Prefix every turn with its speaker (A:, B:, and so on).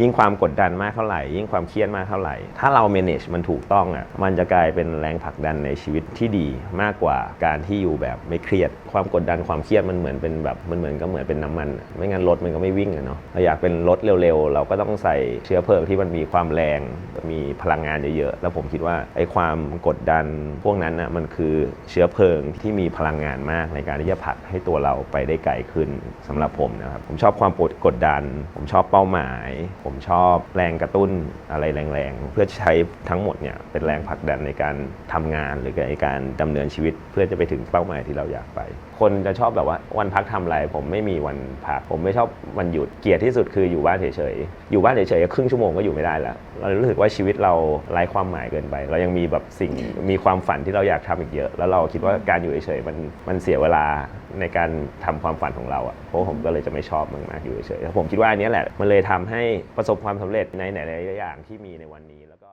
A: ยิ่งความกดดันมากเท่าไหร่ ยิ่งความเครียดมากเท่าไหร่ ถ้าเรา manage มันถูกต้องอะมันจะกลายเป็นแรงผลักดันในชีวิตที่ดีมากกว่าการที่อยู่แบบไม่เครียด ความกดดันความเครียดมันเหมือนเป็นแบบมันเหมือนก็เหมือนเป็นน้ำมัน ไม่งั้นรถมันก็ไม่วิ่งอะเนาะเราอยากเป็นรถเร็วๆ เราก็ต้องใส่เชื้อเพลิงที่มันมีความแรง มีพลังงานเยอะๆ แล้วผมคิดว่าไอ้ความกดดันพวกนั้นน่ะมันคือเชื้อเพลิงที่มีพลังงานมากในการที่จะผลักให้ตัวเราไปได้ไกลขึ้นสำหรับผมนะครับผมชอบความกดดัน ผมชอบเป้าหมายผมชอบแรงกระตุ้นอะไรแรงๆ เพื่อใช้ทั้งหมดเนี่ยเป็นแรงผลักดันในการทำงานหรือในการดำเนินชีวิต เพื่อจะไปถึงเป้าหมายที่เราอยากไป คนจะชอบแบบว่าวันพักทำอะไร ผมไม่มีวันพัก ผมไม่ชอบวันหยุดเกลียดที่สุดคืออยู่บ้านเฉยๆอยู่บ้านเฉยๆครึ่งชั่วโมงก็อยู่ไม่ได้แล้วเรารู้สึกว่าชีวิตเราไร้ความหมายเกินไป เรายังมีแบบสิ่งมีความฝันที่เราอยากทำอีกเยอะ แล้วเราคิดว่าการอยู่เฉยๆมันมันเสียเวลาในการทำความฝันของเราอะเพราะผมก็เลยจะไม่ชอบมากๆอยู่เฉยๆแล้วผมคิดว่าอันนี้แหละมันเลยทำให้ประสบความสำเร็จในหลายๆอย่างที่มีในวันนี้แล้วก็